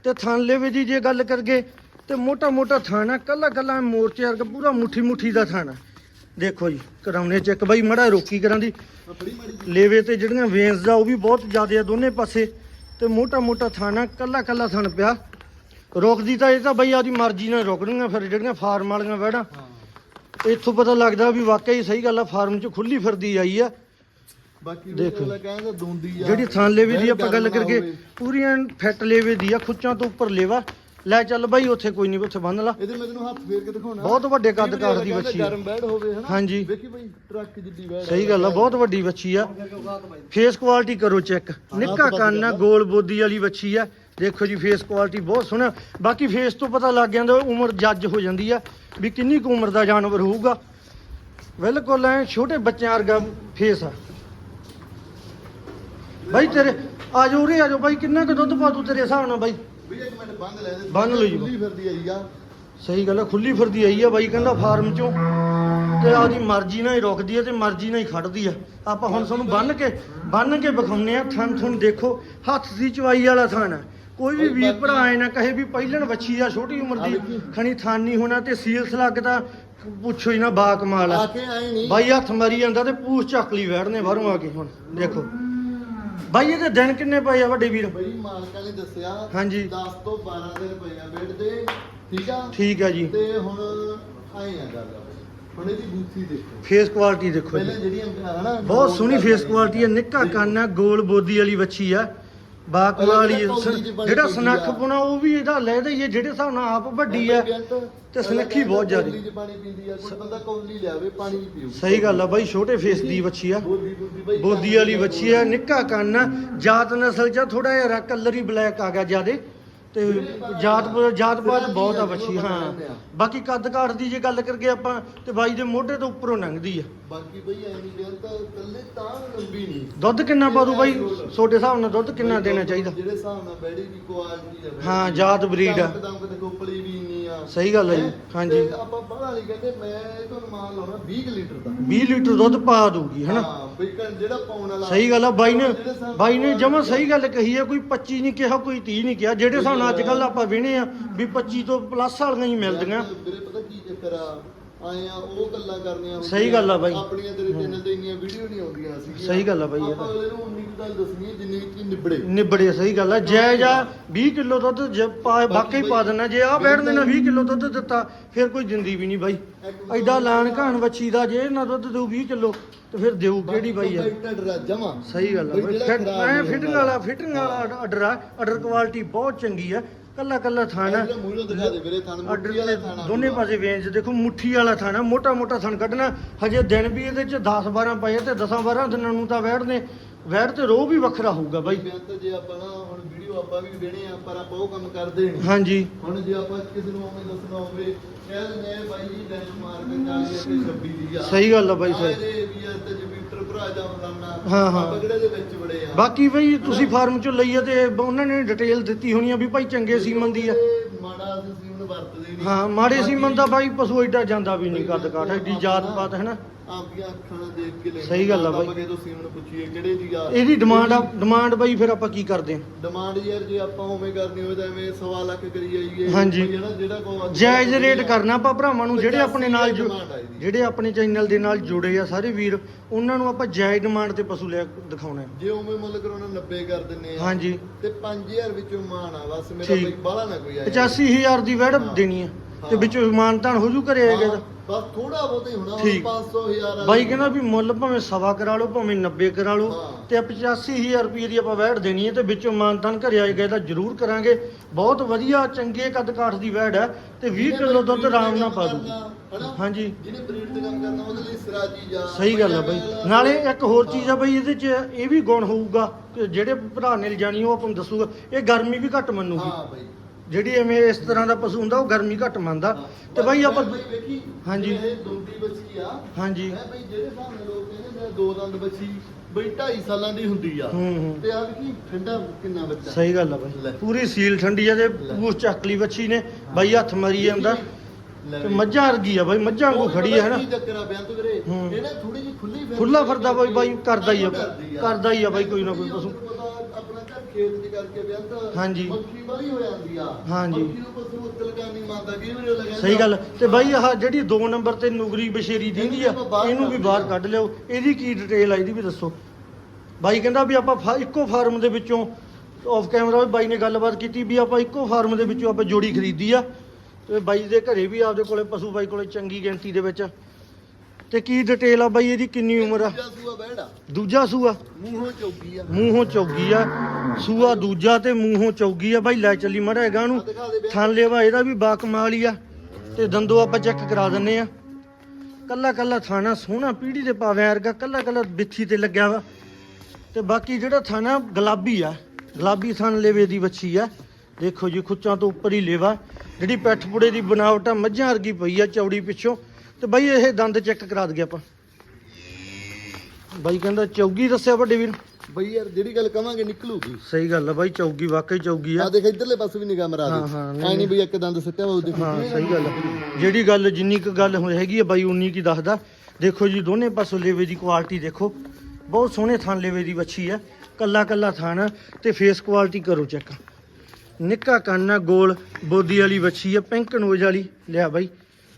ਤੇ ਥਾਂਲੇ ਵਿੱਚ ਦੀ ਜੇ ਗੱਲ ਕਰਗੇ ਤੇ ਮੋਟਾ ਮੋਟਾ ਥਾਣਾ ਕੱਲਾ ਕੱਲਾ ਮੋਰਚੇ ਵਰਗਾ ਪੂਰਾ ਮੁੱਠੀ ਮੁੱਠੀ ਦਾ ਥਾਣਾ ਦੇਖੋ ਜੀ ਕਰਾਉਨੇ ਚੈੱਕ ਬਾਈ ਮੜਾ ਰੋਕੀ ਕਰਾਂ ਦੀ ਲੇਵੇ ਤੇ ਜਿਹੜੀਆਂ ਵੇਨਸ ਦਾ ਉਹ ਵੀ ਬਹੁਤ ਜ਼ਿਆਦਾ ਆ ਦੋਨੇ ਪਾਸੇ। ਤੇ ਮੋਟਾ ਮੋਟਾ ਥਾਣਾ ਕੱਲਾ ਕੱਲਾ ਥਣ ਪਿਆ। ਰੋਕਦੀ ਤਾਂ ਇਹ ਤਾਂ ਬਈ ਆਦੀ ਮਰਜ਼ੀ ਨਾਲ ਰੁਕਣੀਆਂ ਫਿਰ ਜਿਹੜੀਆਂ ਫਾਰਮ ਵਾਲੀਆਂ ਵੈੜਾਂ ਇੱਥੋਂ ਪਤਾ ਲੱਗਦਾ ਵੀ ਵਾਕਈ ਸਹੀ ਗੱਲ ਆ ਫਾਰਮ 'ਚ ਖੁੱਲੀ ਫਿਰਦੀ ਆਈ ਆ। ਬਾਕੀ ਦੇਖੋ। ਆ। ਜਿਹੜੀ ਥਾਂ ਲੇਵੇ ਦੀ ਆਪਾਂ ਗੱਲ ਕਰਕੇ। ਪੂਰੀਆਂ ਫਿੱਟ ਲੇਵੇ ਦੀ ਆ ਖੁੱਚਾਂ ਤੋਂ ਉੱਪਰ ਲੇਵਾ। ਲੈ ਚੱਲ ਬਾਈ ਉੱਥੇ ਕੋਈ ਨਹੀਂ ਉੱਥੇ ਬੰਨ ਲਾ। ਇਹਦੇ ਮੈਂ ਤੈਨੂੰ ਹੱਥ ਫੇਰ ਕੇ ਦਿਖਾਉਣਾ। ਬਹੁਤ ਵੱਡੇ ਕੱਦ ਕਾਠ ਦੀ। ਗਰਮ ਬੈਡ ਹੋਵੇ ਹਨਾ? ਹਾਂਜੀ। ਵੇਖੀ ਬਈ ਟਰੱਕ ਜਿੱਡੀ ਬੈਡ ਸਹੀ ਗੱਲ ਆ ਬਹੁਤ ਵੱਡੀ ਵੱਛੀ ਆ। ਫੇਸ ਕੁਆਲਿਟੀ ਕਰੋ ਚੈੱਕ। ਨਿੱਕਾ ਕੰਨ ਆ ਗੋਲ ਬੋਦੀ ਵਾਲੀ ਵੱਛੀ ਆ। ਦੇਖੋ ਜੀ ਫੇਸ ਕੁਆਲਿਟੀ ਬਹੁਤ ਸੋਹਣਾ ਬਾਕੀ ਫੇਸ ਤੋਂ ਪਤਾ ਲੱਗ ਜਾਂਦਾ ਉਮਰ ਜੱਜ ਹੋ ਜਾਂਦੀ ਆ ਵੀ ਕਿੰਨੀ ਕੁ ਉਮਰ ਦਾ ਜਾਨਵਰ ਹੋਊਗਾ। ਬਿਲਕੁਲ ਐ ਛੋਟੇ ਬੱਚਿਆਂ ਵਰਗਾ ਫੇਸ ਆ। ਬਾਈ ਤੇਰੇ ਆ ਜਾਓ ਉਰੇ ਆ ਜਾਓ ਬਾਈ ਕਿੰਨਾ ਕੁ ਦੁੱਧ ਪਾ ਤੂੰ ਤੇਰੇ ਹਿਸਾਬ ਨਾਲ ਬਾਈ? ਵੀ ਇੱਕ ਮਿੰਟ ਬੰਦ ਲੈ ਦੇ ਬੰਨ੍ਹ ਲਓ ਜੀ। ਖੁੱਲੀ ਫਿਰਦੀ ਆਈ ਆ। ਸਹੀ ਗੱਲ ਆ ਖੁੱਲੀ ਫਿਰਦੀ ਆਈ ਆ ਬਾਈ ਕਹਿੰਦਾ ਫਾਰਮ ਚੋਂ। ਤੇ ਆਦੀ ਮਰਜ਼ੀ ਨਾਲ ਹੀ ਰੁਕਦੀ ਆ ਤੇ ਮਰਜ਼ੀ ਨਾਲ ਹੀ ਖੜਦੀ ਆ। ਆਪਾਂ ਹੁਣ ਤੁਹਾਨੂੰ ਬੰਨ ਕੇ ਬੰਨ ਕੇ ਵਿਖਾਉਨੇ ਆ ਥਣ ਥਣ ਦੇਖੋ ਹੱਥ ਦੀ ਚਵਾਈ ਵਾਲਾ ਥਣ ਆ। ਕੋਈ ਵੀ ਵੀਰ ਭਰਾ ਆਏ ਨਾ ਕਹੇ ਵੀ ਪਹਿਲਣ ਵੱਛੀ ਆ ਛੋਟੀ ਉਮਰ ਦੀ ਖਣੀ ਥਣ ਨਹੀਂ ਹੋਣਾ ਤੇ ਸੀਲਸ ਲੱਗਦਾ ਪੁੱਛੋ ਹੀ ਨਾ ਬਾ ਕਮਾਲ ਆ। ਆ ਕੇ ਆਏ ਨਹੀਂ ਬਾਈ ਹੱਥ ਮਰੀ ਜਾਂਦਾ ਤੇ ਪੂਛ ਚੱਕਲੀ ਵੜਨੇ ਬਾਹਰੋਂ ਆ ਕੇ ਹੁਣ ਦੇਖੋ। ਬਾਈ ਇਹਦੇ ਦਿਨ ਕਿੰਨੇ ਪਏ ਆ ਵੱਡੇ ਵੀਰ? ਬਈ ਮਾਲਕਾਂ ਨੇ ਦੱਸਿਆ ਹਾਂਜੀ। 10 ਤੋਂ 12 ਦਿਨ ਪਏ ਆ ਬੈਡ ਦੇ ਠੀਕ ਆ? ਠੀਕ ਆ ਜੀ। ਤੇ ਹੁਣ ਆਏ ਆ ਗੱਲ। ਹੁਣ ਇਹਦੀ ਬੂਥੀ ਦੇਖੋ। ਫੇਸ ਕੁਆਲਿਟੀ ਦੇਖੋ ਜੀ। ਪਹਿਲਾਂ ਜਿਹੜੀਆਂ ਹਨਾ ਬਹੁਤ ਸੋਹਣੀ ਫੇਸ ਕੁਆਲਿਟੀ ਹੈ ਨਿੱਕਾ ਕੰਨ ਹੈ ਗੋਲ ਬੋਦੀ ਵਾਲੀ ਵੱਛੀ ਆ। ਕੌਲੀ ਜਿਹੀ ਬਣੀ ਜਿਹੜਾ ਸਨੱਖ ਪੁਣਾ ਉਹ ਵੀ ਇਹਦਾ ਲੈਦਾ ਹੀ ਹੈ ਜਿਹੜੇ ਹਿਸਾਬ ਨਾਲ ਆਪ ਵੱਡੀ ਹੈ ਤੇ ਸੁਨੱਖੀ ਬਹੁਤ ਜ਼ਿਆਦੀ। ਕੌਲੀ 'ਚ ਪਾਣੀ ਪੀਂਦੀ ਆ ਕੋਈ ਬੰਦਾ ਕੌਲੀ ਲਿਆਵੇ ਪਾਣੀ ਵੀ ਪੀਊ। ਸਹੀ ਗੱਲ ਆ ਬਾਈ ਛੋਟੇ ਫੇਸ ਦੀ ਵੱਛੀ ਆ। ਬੋਦੀ ਬੋਦੀ ਬਈ ਬੋਦੀ ਵਾਲੀ ਵੱਛੀ ਆ ਨਿੱਕਾ ਕੰਨ ਆ ਜਾਤ ਨਸਲ ਚ ਥੋੜਾ ਜਿਹਾ ਕਲਰ ਹੀ ਬਲੈਕ ਆ ਗਿਆ ਜਿਆਦੇ। ਤੇ ਜਾਤ ਜਾਤ ਪਾਤ ਬਹੁਤ ਆ ਬੱਚੀ ਹਾਂ। ਬਾਕੀ ਕੱਦ ਕਾਠ ਦੀ ਜੇ ਗੱਲ ਕਰਗੇ ਆਪਾਂ ਤੇ ਬਾਈ ਦੇ ਮੋਢੇ ਤੋਂ ਉੱਪਰੋਂ ਲੰਘਦੀ ਆ। ਬਾਕੀ ਬਈ ਐ ਨਹੀਂ ਕਹਿੰਦਾ ਕੱਲੇ ਤਾਂ ਲੰਬੀ ਨਹੀਂ। ਦੁੱਧ ਕਿੰਨਾ ਪਾ ਦੂ ਬਾਈ? ਤੁਹਾਡੇ ਹਿਸਾਬ ਨਾਲ ਦੁੱਧ ਕਿੰਨਾ ਦੇਣਾ ਚਾਹੀਦਾ? ਜਿਹੜੇ ਹਿਸਾਬ ਨਾਲ ਬੈੜੀ ਦੀ ਕੁਆਲਿਟੀ ਆ ਬਈ। ਹਾਂ, ਜਾਤ breed ਆ। ਦਮ ਕਦੇ ਕੋਪਲੀ ਵੀ ਨਹੀਂ ਆ ਸਹੀ ਗੱਲ ਹੈ ਜੀ, ਹੈਂ? ਹਾਂਜੀ। ਤੇ ਆਪਾਂ ਬਾਹਲਾ ਨਹੀਂ ਕਹਿੰਦੇ ਮੈਂ ਤੁਹਾਨੂੰ ਮਾਨ ਲਾਉਣਾ 20 ਕੁ ਲੀਟਰ ਦਾ। 20 ਲੀਟਰ ਦੁੱਧ ਪਾ ਦੂਗੀ ਹਨਾ ਹਾਂ ਬਈ ਕਣ ਜਿਹੜਾ ਪਾਉਣ ਵਾਲਾ ਸਹੀ ਗੱਲ ਆ ਬਾਈ ਨੇ ਜਿਹੜੇ ਹਿਸਾਬ ਬਾਈ ਨੇ ਨਾਲ ਜਮਾ ਸਹੀ ਗੱਲ ਕਹੀ ਹੈ ਕੋਈ 25 ਨਹੀਂ ਕਿਹਾ ਕੋਈ 30 ਨਹੀਂ ਕਿਹਾ। ਜਿਹੜੇ ਨਾਲ ਅੱਜ ਕੱਲ ਆਪਾਂ ਵਿਹਣੇ ਆ ਵੀ 25 ਤੋਂ ਪਲੱਸ ਵਾਲੀਆਂ ਹੀ ਮਿਲਦੀਆਂ। ਵੀਰੇ ਪਤਾ ਕੀ ਚੱਕਰ ਆ? ਆਏ ਆ ਉਹ ਗੱਲਾਂ ਕਰਨੀਆਂ ਸਹੀ ਗੱਲ ਆ ਬਾਈ। ਆਪਣੀਆਂ ਤੇਰੇ ਚੈਨਲ ਤੇ ਇੰਨੀਆਂ ਵੀਡੀਓ ਨਹੀਂ ਆਉਂਦੀਆਂ ਸੀ ਸਹੀ ਗੱਲ ਆ ਬਾਈ ਇਹ ਆਪਾਂ ਤਾਂ। ਅਗਲੇ ਨੂੰ ਉਨੀ ਕੁ ਗੱਲ ਦੱਸਣੀ ਹੈ ਜਿੰਨੀ ਕਿ ਨਿਬੜੇ। ਨਿਬੜੇ ਸਹੀ ਗੱਲ ਆ। ਜੈ ਜਾ 20 ਕਿਲੋ ਦੁੱਧ ਜੇ ਪਾ ਵਾਕਈ ਪਾ ਦੇਣਾ ਜੇ ਆ ਬੈਠ ਦੇਣਾ 20 ਕਿਲੋ ਦੁੱਧ ਦਿੱਤਾ ਫਿਰ ਕੋਈ ਜਿੰਦੀ ਵੀ ਨਹੀਂ ਬਾਈ। ਐਡਾ ਲਾਣ ਘਾਣ ਵੱਛੀ ਦਾ ਜੇ ਨਾ ਦੁੱਧ ਦੇਊ 20 ਕਿਲੋ ਤੇ ਫਿਰ ਦੇਊ ਕਿਹੜੀ ਬਾਈ ਆ? ਡਰਾ ਜਮਾ ਸਹੀ ਗੱਲ ਆ ਬਈ। ਫਿਟਿੰਗ। ਵਾਲਾ ਫਿਟਿੰਗ ਵਾਲਾ ਆਰਡਰ ਆ। ਆਰਡਰ ਕੁਆਲਿਟੀ ਬਹੁਤ ਚੰਗੀ ਆ। ਕੱਲਾ ਕੱਲਾ ਥਾਣਾ। ਇਹਦਾ ਮੂਹਰੋਂ ਦਿਖਾ ਦੇ ਵੀਰੇ ਥਣ ਆਰਡਰ ਮੁੱਠੀ ਵਾਲਾ ਤੇ ਥਾਣਾ ਦੋਨੇ ਪਾਸੇ ਵੇਂਜ ਦੇਖੋ ਮੁੱਠੀ ਵਾਲਾ ਥਾਣਾ ਮੋਟਾ ਮੋਟਾ ਥਣ ਕੱਢਣਾ। ਹਜੇ ਦਿਨ ਵੀ ਇਹਦੇ ਚ 10 12 ਪਏ ਤੇ 10 12 ਦਿਨਾਂ ਨੂੰ ਤਾਂ ਵੈੜਨੇ ਵੈੜ ਤੇ ਰੋਹ ਵੀ ਵੱਖਰਾ ਹੋਊਗਾ ਬਾਈ। ਬੇਅੰਤ ਜੇ ਆਪਾਂ ਨਾ ਹੁਣ ਵੀਡੀਓ ਆਪਾਂ ਵੀ ਦੇਣੇ ਆ ਪਰ ਆਪਾਂ ਉਹ ਕੰਮ ਕਰਦੇ ਨਹੀਂ। ਹਾਂਜੀ। ਹੁਣ ਜੇ ਆਪਾਂ ਕਿਸੇ ਨੂੰ ਆਵੇਂ ਦੱਸਣਾ ਹੋਵੇ ਕਹਿ ਦਿੰਦੇ ਆ ਬਾਈ ਜੀ ਬੈਂਚ ਮਾਰ ਕੇ 40 ਅਤੇ 26 ਦੀ ਆ। ਸਹੀ ਗੱਲ ਆ ਬਾਈ ਆਹ ਸਹੀ ਇਹਦੇ ਵੀ ਆ ਤੇ ਜਮੀਟਰ ਭਰਾ ਜਾ ਫਲਾਨਾ। ਹਾਂ, ਹਾਂ। ਆਪਾਂ ਕਿਹੜੇ ਦੇ ਵਿੱਚ ਬੜੇ ਆ। ਬਾਕੀ ਬਈ ਤੁਸੀਂ ਫਾਰਮ ਚੋਂ ਲਈ ਆ ਤੇ ਉਹਨਾਂ ਨੇ ਡਿਟੇਲ ਦਿੱਤੀ ਹੋਣੀ ਆ ਵੀ ਭਾਈ ਚੰਗੇ ਸੀਮਨ ਦੀ ਆ। ਮਾੜਾ ਅਸੀਂ ਸੀਮਨ ਵਰਤਦੇ ਨਹੀਂ। ਹਾਂ ਮਾੜੇ ਸੀਮਨ ਦਾ ਬਾਈ ਪਸ਼ੂ ਏਡਾ ਜਾਂਦਾ ਵੀ ਨਹੀਂ ਕੱਦ ਕਾਠ ਐਡੀ ਜਾਤ ਪਾਤ ਹੈ ਨਾ ਆਪਦੀਆਂ ਅੱਖਾਂ ਨਾਲ ਦੇਖ ਕੇ ਲੈ ਸਹੀ ਗੱਲ ਆ ਬਾਈ। ਆਪਾਂ ਕਿਤੋਂ ਸੀਮਨ ਪੁੱਛੀਏ ਕਿਹੜੇ ਦੀ ਆ ਇਹਦੀ ਡਿਮਾਂਡ ਆ ਡਿਮਾਂਡ ਬਾਈ ਫਿਰ ਆਪਾਂ ਕੀ ਕਰਦੇ ਆ ਡਿਮਾਂਡ ਯਾਰ ਜੇ ਆਪਾਂ ਉਵੇਂ ਕਰਨੀ ਹੋਵੇ ਤਾਂ ਐਵੇਂ ਸਵਾ ਲੱਖ ਕਰੀ ਜਾਈਏ ਹਾਂਜੀ। ਜਿਹੜਾ ਜਿਹੜਾ ਕੋ ਜਾਇਜ਼ ਰੇਟ ਕਰਨਾ ਆਪਾਂ ਭਰਾਵਾਂ ਨੂੰ ਜਿਹੜੇ ਆਪਣੇ ਨਾਲ ਜੁ- ਡਿਮਾਂਡ ਆ ਇਹਦੀ। ਜਿਹੜੇ ਆਪਣੇ ਚੈਨਲ ਦੇ ਨਾਲ ਜੁੜੇ ਆ ਸਾਰੇ ਵੀਰ ਉਹਨਾਂ ਨੂੰ ਆਪਾਂ ਜਾਇਜ਼ ਡਿਮਾਂਡ ਤੇ ਪਸ਼ੂ ਲੈ ਦਿਖਾਉਣਾ ਹੈ। ਜੇ ਉਵੇਂ ਮੁੱਲ ਕਰਾਉਣਾ 90 ਕਰ ਦਿੰਨੇ ਆ ਹਾਂਜੀ ਤੇ 5000 ਵਿੱਚੋਂ ਮਾਨ ਆ ਬਸ ਮੇਰਾ ਠੀਕ। ਬਈ ਬਾਹਲਾ ਨਾ ਕੋਈ ਆਏ 85000 ਦੀ ਵੈੜ ਦੇਣੀ ਆ ਤੇ ਵਿੱਚੋਂ ਮਾਨਤਾਨ ਹੋ ਜੂ ਘਰੇ ਆਏਗਾ ਤਾਂ। ਬਸ ਥੋੜਾ ਬਹੁਤ ਹੀ ਹੋਣਾ ਠੀਕ। 500 ਹਜ਼ਾਰ ਬਾਈ ਕਹਿੰਦਾ ਵੀ ਮੁੱਲ ਭਾਵੇਂ ਸਵਾ ਕਰਾ ਲਓ ਭਾਵੇਂ 90 ਕਰਾ ਲਓ ਹਾਂ। ਤੇ 85000 ਰੁਪਏ ਦੀ ਆਪਾਂ ਵੈੜ ਦੇਣੀ ਹੈ ਤੇ ਵਿੱਚੋਂ ਮਾਨਤਾਨ ਘਰੇ ਆਏਗਾ ਤਾਂ ਜ਼ਰੂਰ ਕਰਾਂਗੇ। ਬਹੁਤ ਵਧੀਆ ਚੰਗੇ ਕੱਦ ਕਾਠ ਦੀ ਵੈੜ ਹੈ ਤੇ 20 ਕਿਲੋ ਦੁੱਧ ਆਰਾਮ ਨਾਲ ਪਾ ਦੂਗੀ ਹਾਂਜੀ। ਜਿਹਨੇ ਬਰੀਡ ਤੇ ਕੰਮ ਕਰਨਾ ਉਹਦੇ ਲਈ ਸਰਾਜੀ ਜਾ ਸਹੀ ਗੱਲ ਆ ਬਾਈ। ਨਾਲੇ ਇੱਕ ਹੋਰ ਚੀਜ਼ ਆ ਬਾਈ ਇਹਦੇ 'ਚ ਇਹ ਵੀ ਗੁਣ ਹੋਊਗਾ ਕਿ ਜਿਹੜੇ ਭਰਾ ਨੇ ਲਿਜਾਣੀ ਉਹ ਆਪਾਂ ਨੂੰ ਦੱਸੂਗਾ। ਇਹ ਗਰਮੀ ਵੀ ਘੱਟ ਮੰਨੂਗੀ। ਹਾਂ ਬਾਈ। ਜਿਹੜੀ ਐਵੇਂ ਇਸ ਤਰ੍ਹਾਂ ਦਾ ਪਸ਼ੂ ਹੁੰਦਾ ਉਹ ਗਰਮੀ ਘੱਟ ਮੰਨਦਾ। ਤੇ ਬਾਈ ਆਪਾਂ ਵੇਖੀ ਹਾਂਜੀ। ਇਹ ਦੋਂਦੀ ਬੱਚੀ ਆ। ਹਾਂਜੀ। ਹੈ ਬਈ ਜਿਹੜੇ ਨਾਲ ਲੋਕ ਕਹਿੰਦੇ ਮੈਂ ਦੋ ਦੰਦ ਬੱਚੀ ਬਈ 2.5 ਸਾਲਾਂ ਦੀ ਹੁੰਦੀ ਆ। ਤੇ ਆ ਵੇਖੀ ਠੰਡਾ ਕਿੰਨਾ ਬੱਚਾ। ਸਹੀ ਗੱਲ ਆ। ਬਾਈ। ਪੂਰੀ ਸੀਲ ਠੰਡੀ ਆ ਤੇ ਪੂਛ ਚੱਕਲੀ ਵੱਛੀ ਨੇ। ਬਾਈ ਹੱਥ ਮਰੀ ਜਾਂਦਾ। ਤੇ। ਮੱਝਾਂ ਵਰਗੀ ਆ ਬਾਈ ਮੱਝਾਂ ਵਾਂਗੂ ਖੜੀ ਆ ਹਨਾ? ਕੀ। ਇਹ ਨਾ ਥੋੜੀ ਜਿਹੀ ਖੁੱਲੀ ਖੁੱਲਾ ਫਿਰਦਾ ਬਾਈ ਬਾਈ ਕਰਦਾ ਹੀ ਆ। ਕਰਦਾ ਹੀ ਆ ਬਾਈ ਕੋਈ ਨਾ ਕੋਈ ਪਸ਼ੂ ਤੈਨੂੰ ਪਤਾ ਆਪਣਾ ਘਰ ਖੇਤ ਕਰਕੇ ਹਾਂਜੀ। ਮੱਖੀ ਵਾਲੀ ਹੋ ਜਾਂਦੀ ਆ। ਹਾਂਜੀ। ਮੱਖੀ ਨੂੰ ਪਸ਼ੂ ਉੱਤਲ ਕਰ ਨਹੀਂ ਮੰਨਦਾ ਕਈ ਵਾਰੀ ਉਹ ਲਗਾ ਸਹੀ ਗੱਲ। ਤੇ ਬਾਈ ਆਹ ਜਿਹੜੀ 2 ਨੰਬਰ ਤੇ ਨੂਗਰੀ ਬਸ਼ੇਰੀ ਦਿੰਦੀ ਆ ਇਹਨੂੰ ਵੀ ਬਾਹਰ ਕੱਢ ਲਿਓ। ਇਹਦੀ ਕੀ ਡਿਟੇਲ ਆ ਇਹਦੀ ਵੀ ਦੱਸੋ। ਬਾਈ ਕਹਿੰਦਾ ਵੀ ਆਪਾਂ ਫਾ- ਇੱਕੋ ਫਾਰਮ ਦੇ ਵਿੱਚੋਂ ਆਫ ਕੈਮਰਾ ਵੀ ਬਾਈ ਨੇ ਗੱਲਬਾਤ ਕੀਤੀ ਵੀ ਆਪਾਂ ਇੱਕੋ ਫਾਰਮ ਦੇ ਵਿੱਚੋਂ ਆਪਾਂ ਜੋੜੀ ਖਰੀਦੀ ਆ। ਤੇ ਬਾਈ ਦੇ ਘਰੇ ਵੀ ਆਪਦੇ ਕੋਲੇ ਪਸ਼ੂ ਬਾਈ ਕੋਲੇ ਚੰਗੀ ਗਿਣਤੀ ਦੇ ਵਿੱਚ ਤੇ ਕੀ ਡਿਟੇਲ ਆ ਬਾਈ ਇਹਦੀ? ਕਿੰਨੀ ਉਮਰ ਆ? ਸੂਆ ਬੈੜਾ ਦੂਜਾ ਸੂਆ? ਮੂੰਹੋਂ ਚੌਗੀ ਆ। ਮੂੰਹੋਂ ਚੌਗੀ ਆ। ਸੂਆ ਦੂਜਾ ਤੇ ਮੂੰਹੋਂ ਚੌਗੀ ਆ। ਬਾਈ ਲੈ ਚੱਲੀ ਮੜਾ ਹੈਗਾ ਨੂੰ ਥਣ ਲੇਵਾ ਇਹਦਾ ਵੀ ਬਾਕਮਾਲ ਹੀ ਆ। ਤੇ ਦੰਦੋ ਆਪਾਂ ਚੈੱਕ ਕਰਾ ਦਿੰਨੇ ਆ। ਕੱਲਾ ਕੱਲਾ ਥਾਣਾ ਸੋਹਣਾ ਪੀੜੀ ਦੇ ਪਾਵਿਆਂ ਵਰਗਾ ਕੱਲਾ ਕੱਲਾ ਬਿੱਥੀ ਤੇ ਲੱਗਿਆ ਵਾ। ਤੇ ਬਾਕੀ ਜਿਹੜਾ ਥਾਣਾ ਗੁਲਾਬੀ ਆ ਗੁਲਾਬੀ ਥਣ ਲੇਵੇ ਦੀ ਵੱਛੀ ਆ। ਦੇਖੋ ਜੀ ਖੁੱਚਾਂ ਤੋਂ ਉੱਪਰ ਹੀ ਲੇਵਾ। ਜਿਹੜੀ ਪੈਠ ਪੁੜੇ ਦੀ ਬਣਾਵਟ ਆ ਮੱਝਾਂ ਵਰਗੀ ਪਈ ਆ ਚੌੜੀ ਪਿੱਛੋਂ। ਤੇ ਬਾਈ ਇਹ ਦੰਦ ਚੈੱਕ ਕਰਾ ਦਈਏ ਆਪਾਂ। ਬਾਈ ਕਹਿੰਦਾ ਚੌਗੀ ਦੱਸਿਆ ਵੱਡੇ ਵੀਰ। ਬਈ ਯਾਰ ਜਿਹੜੀ ਗੱਲ ਕਵਾਂਗੇ ਨਿਕਲੂਗੀ। ਸਹੀ ਗੱਲ ਆ ਬਾਈ ਚੌਗੀ ਵਾਕਈ ਚੌਗੀ ਆ। ਆ ਦੇਖ ਇਧਰਲੇ ਪਾਸੇ ਵੀ ਨਿਗਾਹ ਮਰਾ ਹਾਂ, ਦੇ। ਹਾਂ, ਨਹੀਂ, ਐ ਨਹੀਂ। ਬਈ ਇੱਕ ਦੰਦ ਸਿੱਟਿਆ ਉਹ ਦੇਖੋ। ਹਾਂ ਸਹੀ ਗੱਲ ਆ। ਜਿਹੜੀ ਗੱਲ ਜਿੰਨੀ ਕੁ ਗੱਲ ਹੋ ਹੈਗੀ ਆ ਬਾਈ ਉਨੀ ਕੀ ਦੱਸਦਾ। ਦੇਖੋ ਜੀ ਦੋਨੇ ਪਾਸੋਂ ਲੇਵੇ ਦੀ ਕੁਆਲਿਟੀ ਦੇਖੋ। ਬਹੁਤ ਸੋਹਣੇ ਥਣ ਲੇਵੇ ਦੀ ਵੱਛੀ ਆ। ਕੱਲਾ ਕੱਲਾ ਥਣ ਆ ਤੇ ਫੇਸ ਕੁਆਲਿਟੀ ਕਰੋ ਚੈੱਕ ਨਿੱਕਾ ਕੰਨ ਆ ਗੋਲ ਬੋਦੀ ਵਾਲੀ ਵੱਛੀ ਆ ਪਿੰਕ ਨੋਜ਼ ਵਾਲੀ। ਲਿਆ ਬਾਈ।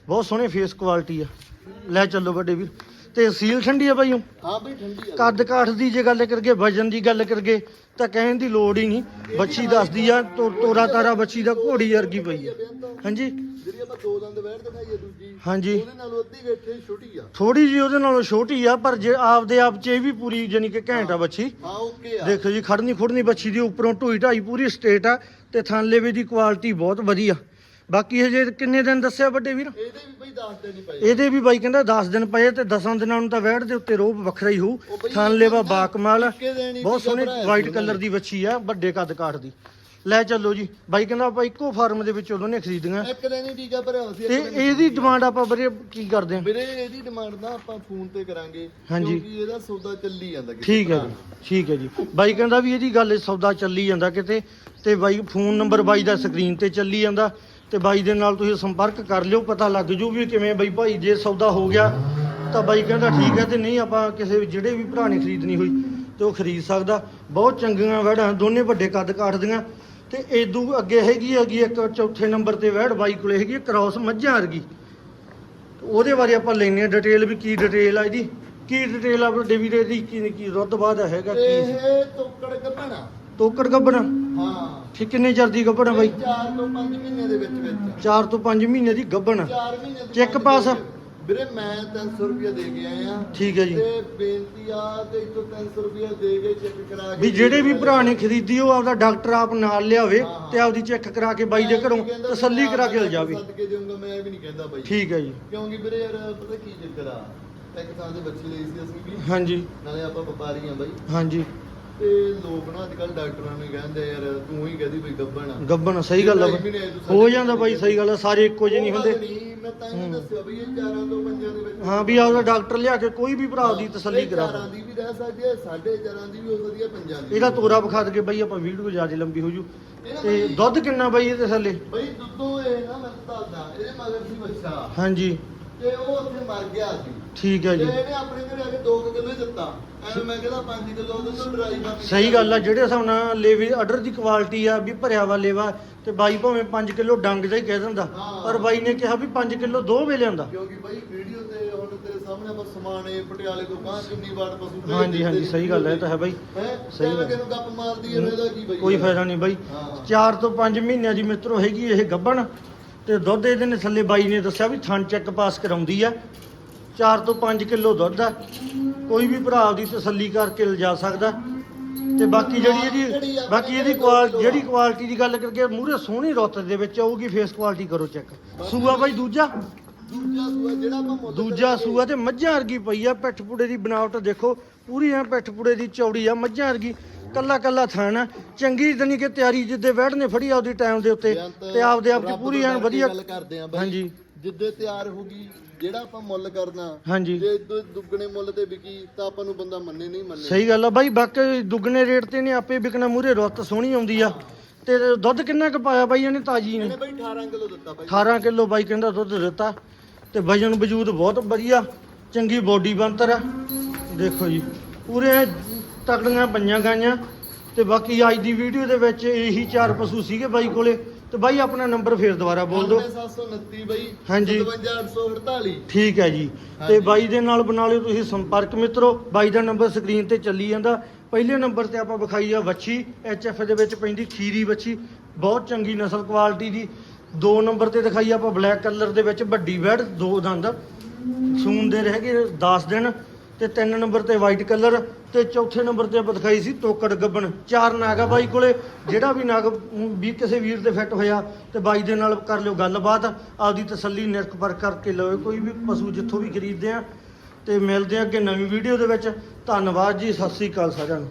ਬਹੁਤ ਸੋਹਣੇ ਫੇਸ ਕੁਆਲਿਟੀ ਆ। ਲੈ ਚੱਲੋ ਵੱਡੇ ਵੀਰ। ਤੇ ਸੀਲ ਠੰਡੀ ਆ ਉਹ? ਹਾਂ ਬਈ ਠੰਡੀ ਆ। ਕੱਦ ਕਾਠ ਦੀ ਜੇ ਗੱਲ ਕਰਗੇ ਵਜਨ ਦੀ ਗੱਲ ਕਰਗੇ ਤਾਂ ਕਹਿਣ ਦੀ ਲੋੜ ਹੀ ਨਹੀਂ। ਬੱਚੀ ਦੱਸਦੀ ਆ ਤੋਰਾ ਤਾਰਾ ਬੱਚੀ ਦਾ ਘੋੜੀ ਵਰਗੀ ਪਈ ਆ। ਹਾਂਜੀ? ਜਿਹੜੀ ਆਪਾਂ ਦੋ ਦੰਦ ਬੈਠ ਦਿਖਾਈ ਆ ਦੂਜੀ ਹਾਂਜੀ। ਉਹਦੇ ਨਾਲੋਂ ਅੱਧੀ ਵੇਠੇ ਛੋਟੀ ਆ। ਥੋੜੀ ਜੀ ਉਹਦੇ ਨਾਲੋਂ ਛੋਟੀ ਆ ਪਰ ਜੇ ਆਪਦੇ ਆਪ ਚ ਇਹ ਵੀ ਪੂਰੀ ਜਾਨੀ ਕਿ ਘੈਂਟ ਆ ਬੱਚੀ। ਹਾਂ ਓਕੇ ਆ। ਦੇਖੋ ਜੀ ਖੜਨੀ ਖੁੜਨੀ ਬੱਚੀ ਦੀ ਉੱਪਰੋਂ ਢੂਈ ਢਾਈ ਪੂਰੀ ਸਟੇਟ ਆ ਤੇ ਥਾਨਲੇਵੇ ਦੀ ਕੁਆਲਿਟੀ ਬਹੁਤ ਵਧੀਆ। ਬਾਕੀ ਇਹ ਜੇ ਕਿੰਨੇ ਦਿਨ ਦੱਸਿਆ ਵੱਡੇ ਵੀਰ? ਇਹਦੇ ਵੀ ਬਈ ਦੱਸਦੇ ਨਹੀਂ ਪਏ ਇਹਦੇ ਵੀ ਬਾਈ ਕਹਿੰਦਾ 10 ਦਿਨ ਪਏ ਤੇ 10 ਦਿਨਾਂ ਨੂੰ ਤਾਂ ਵੈੜ ਦੇ ਉੱਤੇ ਰੋਬ ਵੱਖਰਾ ਹੀ ਹੋਊ ਥਾਨਲੇਵਾ ਬਾਕਮਾਲ ਆ। ਦਿਨ ਬਹੁਤ ਸੋਹਣੀ ਵਾਈਟ ਕਲਰ ਦੀ ਵੱਛੀ ਆ ਵੱਡੇ ਕੱਦ ਕਾਠ ਦੀ। ਲੈ ਚੱਲੋ ਜੀ। ਬਾਈ ਕਹਿੰਦਾ ਆਪਾਂ ਇੱਕੋ ਫਾਰਮ ਦੇ ਵਿੱਚ ਉਹਨਾਂ ਨੇ ਖਰੀਦੀਆਂ। ਇੱਕ ਦਿਨ ਹੀ ਟੀਕਾ ਭਰਿਆ ਸੀ ਤੇ ਇਹਦੀ ਡਿਮਾਂਡ ਆਪਾਂ ਵੀਰੇ ਕੀ ਕਰਦੇ ਹਾਂ ਵੀਰੇ ਇਹਦੀ ਡਿਮਾਂਡ ਨਾ ਆਪਾਂ ਫੋਨ ਤੇ ਕਰਾਂਗੇ ਹਾਂਜੀ। ਕਿਉਂਕਿ ਇਹਦਾ ਸੌਦਾ ਚੱਲੀ ਜਾਂਦਾ ਕਿਸੇ ਠੀਕ ਹੈ। ਜੀ ਠੀਕ ਹੈ ਜੀ। ਬਾਈ ਕਹਿੰਦਾ ਵੀ ਇਹਦੀ ਗੱਲ ਸੌਦਾ ਚੱਲੀ ਜਾਂਦਾ ਕਿਤੇ ਤੇ ਬਾਈ ਫੋਨ ਨੰਬਰ ਬਾਈ ਦਾ ਸਕਰੀਨ ਤੇ ਚੱਲੀ ਜਾਂਦਾ। ਤੇ ਬਾਈ ਦੇ ਨਾਲ ਤੁਸੀਂ ਸੰਪਰਕ ਕਰ ਲਿਓ ਪਤਾ ਲੱਗ ਜੂ ਵੀ ਕਿਵੇਂ ਬਾਈ ਭਾਈ ਜੇ ਸੌਦਾ ਹੋ ਗਿਆ ਤਾਂ ਬਾਈ ਕਹਿੰਦਾ ਠੀਕ ਹੈ ਤੇ ਨਹੀਂ ਆਪਾਂ ਕਿਸੇ ਜਿਹੜੇ ਵੀ ਭਰਾ ਨੇ ਖਰੀਦਣੀ ਹੋਈ ਤੇ ਉਹ ਖਰੀਦ ਸਕਦਾ। ਬਹੁਤ ਚੰਗੀਆਂ ਵੈੜਾਂ ਦੋਨੇ ਵੱਡੇ ਕੱਦ ਕਾਠ ਦੀਆਂ ਤੇ ਇਦੋਂ ਅੱਗੇ ਹੈਗੀ ਹੈਗੀ ਇੱਕ ਚੌਥੇ ਨੰਬਰ ਤੇ ਵੈੜ ਬਾਈ ਕੋਲੇ ਹੈਗੀ ਕ੍ਰਾਸ ਮੱਝਾਂ ਵਰਗੀ। ਉਹਦੇ ਬਾਰੇ ਆਪਾਂ ਲੈਣੇ ਆ ਡਿਟੇਲ ਵੀ ਕੀ ਡਿਟੇਲ ਆ ਇਹਦੀ। ਕੀ ਡਿਟੇਲ ਆ ਡੇਵੀ ਦੇ ਕੀ ਕੀ ਰੁੱਤ ਬਾਅਦ ਹੈਗਾ ਕੀ ਇਹ ਤੋਕੜ ਕੱਢਣਾ ਤੋਕੜ ਗੱਬਣਾ ਹਾਂ। ਠੀਕ ਕਿੰਨੇ ਚਿਰ ਦੀ ਗੱਬਣ ਬਾਈ? 4 ਤੋਂ 5 ਮਹੀਨਿਆਂ ਦੇ ਵਿੱਚ ਵਿੱਚ। 4 ਤੋਂ 5 ਮਹੀਨੇ ਦੀ ਗੱਬਣ 4 ਮਹੀਨੇ ਚੈੱਕ ਪਾਸ? ਮਹੀਨੇ। ਵੀਰੇ ਮੈਂ 300 ਰੁਪਏ ਦੇ ਕੇ ਆਇਆ। ਠੀਕ ਹੈ ਜੀ। ਤੇ ਬੇਨਤੀ ਆ ਤੇ ਇਤੋਂ 300 ਰੁਪਏ ਦੇ ਕੇ ਚੈੱਕ ਕਰਾ ਕੇ ਵੀ ਜਿਹੜੇ ਵੀ ਭਰਾ ਨੇ ਖਰੀਦੀ ਉਹ ਆਪਦਾ ਡਾਕਟਰ ਆਪ ਨਾਲ ਲਿਆਵੇ ਹਾਂ। ਤੇ ਆਪਦੀ ਚੈੱਕ ਕਰਾ ਕੇ ਬਾਈ ਦੇ ਘਰੋਂ ਤਸੱਲੀ ਕਰਾ ਕੇ ਲਿਜਾਵੇ। ਸਦਕੇ ਦੇਊਂਗਾ ਮੈਂ ਇਹ ਵੀ ਨਹੀਂ ਕਹਿੰਦਾ ਬਾਈ। ਠੀਕ ਹੈ ਜੀ। ਕਿਉਂਕਿ ਵੀਰੇ ਯਾਰ ਪਤਾ ਕੀ ਚੱਕਰ ਆ? ਇੱਕ ਥਾਂ ਤੇ ਬੱਚੀ ਲਈ ਸੀ ਅਸੀਂ ਵੀ। ਹਾਂਜੀ। ਨਾਲੇ ਆਪਾਂ ਵਪਾਰੀ ਆ ਬਾਈ। ਹਾਂਜੀ। ਤੇ ਲੋਕ ਨਾ ਅੱਜ ਕੱਲ ਡਾਕਟਰਾਂ ਨੂੰ ਕਹਿੰਦੇ ਯਾਰ ਤੂੰ ਹੀ ਕਹਦੀ ਬਈ ਗੱਬਣ ਆ। ਗੱਬਣ ਸਹੀ ਗੱਲ ਆ ਬਾਈ। ਹੋ ਜਾਂਦਾ ਬਾਈ ਸਹੀ ਗੱਲ ਆ ਸਾਰੇ ਇੱਕੋ ਜਿਹੇ ਨਹੀਂ ਉਹ ਗੱਲ ਹੁੰਦੇ ਨਹੀਂ, ਮੈਂ ਤਾਂ ਹੀ ਹੂੰ। ਦੱਸਿਆ ਬਈ ਇਹ ਚਾਰਾਂ ਤੋਂ ਪੰਜਾਂ ਦੇ ਵਿੱਚ ਹਾਂ ਵੀ ਆਪਦਾ ਡਾਕਟਰ ਲਿਆ ਕੇ ਕੋਈ ਵੀ ਭਰਾ ਦੀ ਤਸੱਲੀ ਇਹ ਕਰਾ। ਚਾਰਾਂ ਦੀ ਵੀ ਰਹਿ ਸਕਦੀ ਹੈ ਸਾਢੇ ਚਾਰਾਂ ਦੀ ਵੀ ਹੋ ਸਕਦੀ ਹੈ ਪੰਜਾਂ ਦੀ ਇਹਦਾ ਤੋਰਾ ਵਿਖਾ ਦੇ ਬਾਈ ਆਪਾਂ ਵੀਡੀਓ ਜ਼ਿਆਦਾ ਲੰਬੀ ਹੋ ਜੂ। ਤੇ ਦੁੱਧ ਕਿੰਨਾ ਬਾਈ ਇਹਦੇ ਥੱਲੇ? ਬਈ ਦੁੱਧੋਂ ਇਹ ਨਾ ਮੈਂ ਦੱਸਦਾ ਇਹਦੇ ਮਗਰ ਸੀ ਬੱਚਾ। ਹਾਂਜੀ। ਤੇ ਉਹ ਉੱਥੇ ਮਰ ਗਿਆ ਸੀ। ਠੀਕ ਹੈ ਤੇ ਜੀ ਇਹਨੇ ਆਪਣੇ ਘਰੇ ਆ ਕੇ 2 ਕਿਲੋ ਹੀ ਦਿੱਤਾ। ਐਵੇਂ ਮੈਂ ਕਹਿੰਦਾ 5 ਕਿਲੋ ਦੁੱਧ ਡਰਾਈ ਦਾ ਸਹੀ ਗੱਲ ਆ ਜਿਹੜੇ ਹਿਸਾਬ ਨਾਲ ਲੇਵੇ ਆਰਡਰ ਦੀ ਕੁਆਲਿਟੀ ਆ ਵੀ ਭਰਿਆ ਵਾ ਲੇਵਾ ਤੇ ਬਾਈ ਭਾਵੇਂ 5 ਕਿਲੋ ਡੰਗ ਦਾ ਹੀ ਕਹਿ ਦਿੰਦਾ ਹਾਂ। ਪਰ ਬਾਈ ਨੇ ਕਿਹਾ ਵੀ 5 ਕਿਲੋ ਦੋ ਵੇ ਲਿਆਂਦਾ ਕਿਉਂਕਿ ਬਾਈ ਵੀਡੀਓ ਤੇ ਹੁਣ ਤੇਰੇ ਸਾਹਮਣੇ ਆਪਾਂ ਸਮਾਣੇ ਪਟਿਆਲੇ ਤੋਂ ਗਾਂ ਕਿੰਨੀ ਵਾਰ ਪਸ਼ੂ ਭੇਜ ਹਾਂਜੀ ਹਾਂਜੀ ਦਿੱਤੇ ਸਹੀ ਗੱਲ ਹੈ ਇਹ ਤਾਂ ਹੈ ਬਾਈ। ਹੈਂ? ਸਹੀ ਐਵੇਂ ਗੱਲ। ਕਿਹਨੂੰ ਗੱਪ ਮਾਰਦੀ ਹੈ ਇਹਦਾ ਕੀ ਬਾਈ ਕੋਈ ਫਾਇਦਾ ਨਹੀਂ ਬਾਈ। ਹਾਂ। 4 ਤੋਂ 5 ਮਹੀਨਿਆਂ ਦੀ ਮਿੱਤਰੋ ਹੈਗੀ ਇਹ ਗੱਬਣ। ਤੇ ਦੁੱਧ ਇਹਦੇ ਨੇ ਥੱਲੇ ਬਾਈ ਨੇ ਦੱਸਿਆ ਵੀ ਥਣ ਚੈੱਕ ਪਾਸ ਕਰਾਉਂਦੀ ਆ। 4 ਤੋਂ 5 ਕਿਲੋ ਦੁੱਧ ਆ। ਕੋਈ ਵੀ ਭਰਾ ਦੀ ਤਸੱਲੀ ਕਰਕੇ ਲਿਜਾ ਸਕਦਾ। ਤੇ ਬਾਕੀ ਜਿਹੜੀ ਇਹਦੀ ਬਾਕੀ ਇਹਦੀ ਕੁਆਲ ਜਿਹੜੀ ਕੁਆਲਿਟੀ ਦੀ ਗੱਲ ਕਰਕੇ ਮੂਰੇ ਸੋਹਣੀ ਰੁੱਤ ਦੇ ਵਿੱਚ ਆਊਗੀ ਫੇਸ ਕੁਆਲਿਟੀ ਕਰੋ ਚੈੱਕ। ਸੂਆ ਬਾਈ ਦੂਜਾ? ਦੂਜਾ ਸੂਆ ਤੇ ਮੱਝਾਂ ਵਰਗੀ ਪਈ ਆ। ਪਿੱਠ ਪੁੜੇ ਦੀ ਬਣਾਵਟ ਦੇਖੋ। ਪੂਰੀ ਐ ਪਿੱਠ ਪੁੜੇ ਦੀ ਚੌੜੀ ਆ ਮੱਝਾਂ ਵਰਗੀ। ਕੱਲਾ ਕੱਲਾ ਥਣ ਆ। ਚੰਗੀ ਤਨੀ ਕਿ ਤਿਆਰੀ ਜਿੱਦੇ ਵੈੜ ਨੇ ਫੜੀ ਆ ਉਹਦੀ ਟਾਈਮ ਦੇ ਉੱਤੇ ਬੇਅੰਤ ਤੇ ਆਪਦੇ ਆਪ ਚ ਰੱਬ ਪੂਰੀ ਐਨ ਕੇ ਵਧੀਆ ਗੱਲ ਕਰਦੇ ਆ ਬਾਈ। ਹਾਂਜੀ। ਜਿੱਦੇ ਤਿਆਰ ਹੋਗੀ ਜਿਹੜਾ ਆਪਾਂ ਮੁੱਲ ਕਰਨਾ ਹਾਂਜੀ। ਜੇ ਦੁ- ਦੁੱਗਣੇ ਮੁੱਲ ਤੇ ਵਿਕੀ ਤਾਂ ਆਪਾਂ ਨੂੰ ਬੰਦਾ ਮੰਨੇ ਨਹੀਂ ਮੰਨੇ। ਸਹੀ ਗੱਲ ਆ ਬਾਈ ਬਾਕੀ ਦੁੱਗਣੇ ਰੇਟ ਤੇ ਨੇ ਆਪੇ ਵਿਕਣਾ ਮੂਰੇ ਰੁੱਤ ਸੋਹਣੀ ਆਉਂਦੀ ਆ। ਤੇ ਦੁੱਧ ਕਿੰਨਾ ਕੁ ਪਾਇਆ ਬਾਈ ਇਹਨੇ ਤਾਜੀ ਨੇ? ਇਹਨੇ ਬਾਈ 18 ਕਿਲੋ ਦਿੱਤਾ ਬਾਈ। 18 ਕਿਲੋ ਬਾਈ ਕਹਿੰਦਾ ਦੁੱਧ ਦਿੱਤਾ। ਤੇ ਵਜਨ ਵਜੂਦ ਬਹੁਤ ਵਧੀਆ ਚੰਗੀ ਬੋਡੀ ਬੰਤਰ ਆ। ਦੇਖੋ ਜੀ ਪੂਰੇ ਤਕੜੀਆਂ ਪੰਜਾਂ ਗਾਈਆਂ ਤੇ ਬਾਕੀ ਅੱਜ ਦੀ ਵੀਡੀਓ ਦੇ ਵਿੱਚ ਇਹੀ ਚਾਰ ਪਸ਼ੂ ਸੀਗੇ ਬਾਈ ਕੋਲੇ। ਤੇ ਬਾਈ ਆਪਣਾ ਨੰਬਰ ਫੇਰ ਦੁਬਾਰਾ ਬੋਲ ਦਿਓ। 729 ਬਾਈ ਹਾਂਜੀ। 57848 ਠੀਕ ਹੈ ਜੀ। ਤੇ। ਬਾਈ ਦੇ ਨਾਲ ਬਣਾ ਲਿਓ ਤੁਸੀਂ ਸੰਪਰਕ ਮਿੱਤਰੋ। ਬਾਈ ਦਾ ਨੰਬਰ ਸਕਰੀਨ ਤੇ ਚੱਲੀ ਜਾਂਦਾ। ਪਹਿਲੇ ਨੰਬਰ ਤੇ ਆਪਾਂ ਵਿਖਾਈ ਆ ਵੱਛੀ। ਐਫ ਦੇ ਵਿੱਚ ਪੈਂਦੀ ਖੀਰੀ ਵੱਛੀ। ਬਹੁਤ ਚੰਗੀ ਨਸਲ ਕੁਆਲਿਟੀ ਦੀ। ਦੋ ਨੰਬਰ ਤੇ ਦਿਖਾਈ ਆਪਾਂ ਬਲੈਕ ਕਲਰ ਦੇ ਵਿੱਚ। ਵੱਡੀ ਵੈੜ ਦੋ ਦੰਦ। ਸੂਨ ਦੇ ਰਹਿ ਗਏ 10 ਦਿਨ। ਤੇ ਤਿੰਨ ਨੰਬਰ ਤੇ ਵਾਈਟ ਕਲਰ ਤੇ ਚੌਥੇ ਨੰਬਰ ਤੇ ਆਪਾਂ ਦਿਖਾਈ ਸੀ ਤੋਕੜ ਗੱਬਣ, ਚਾਰ ਨਾਗ ਆ ਬਾਈ ਕੋਲੇ, ਜਿਹੜਾ ਵੀ ਨਾਗ ਵੀ ਕਿਸੇ ਵੀਰ 'ਤੇ ਫਿੱਟ ਹੋਇਆ ਤੇ ਬਾਈ ਦੇ ਨਾਲ ਕਰ ਲਿਓ ਗੱਲਬਾਤ, ਆਪਦੀ ਤਸੱਲੀ ਨਿਰਖ ਪਰ ਕਰਕੇ ਲਓ, ਕੋਈ ਵੀ ਪਸ਼ੂ ਜਿੱਥੋਂ ਵੀ ਖਰੀਦਦੇ ਆ ਤੇ ਮਿਲਦੇ ਆ ਅੱਗੇ ਨਵੀਂ ਵੀਡੀਓ ਦੇ ਵਿੱਚ। ਧੰਨਵਾਦ ਜੀ, ਸਤਿ ਸ੍ਰੀ ਅਕਾਲ ਸਾਰਿਆਂ ਨੂੰ।